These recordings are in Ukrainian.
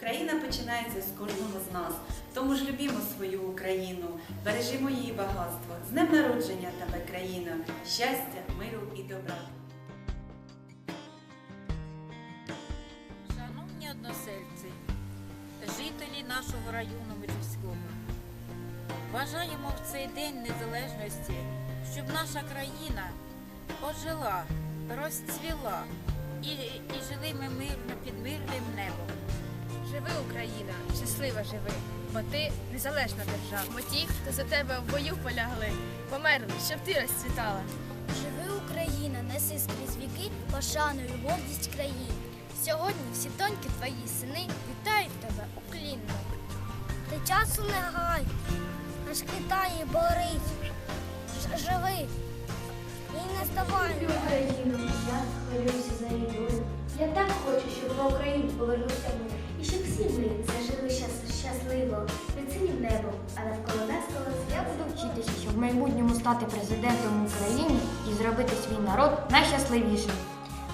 Україна починається з кожного з нас. Тому ж любімо свою Україну, бережімо її багатство. З днем народження тебе, країна, щастя, миру і добра. Шановні односельці, жителі нашого району Мирівського, бажаємо в цей день незалежності, щоб наша країна ожила, розцвіла і, і жили ми мирно під мирним небом. Живи, Україна, щаслива живи, бо ти незалежна держава. Бо ті, хто за тебе в бою полягли, померли, щоб ти розцвітала. Живи Україна, неси скрізь віки, пошану і гордість країни. Сьогодні всі доньки твої сини вітають тебе уклінно. Ти часу не гай, аж Китай борись. Ж- Живи і не здавай. Україну, я хвилююся за її долю. Я так хочу, щоб на Україну повернувся всі ми зажили щас, щасливо, під синім небом, Але навколо нас колос. Я буду вчитися, щоб в майбутньому стати президентом України і зробити свій народ найщасливішим.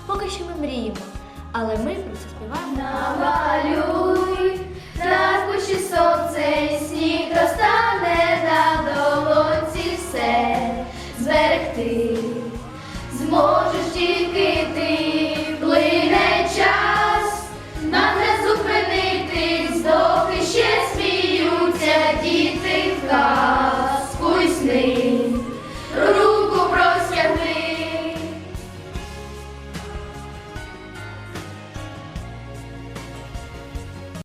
Поки що ми мріємо, але ми про це співаємо. Намалюй, надкуші сонце і сніг розтане на долонці все зберегти.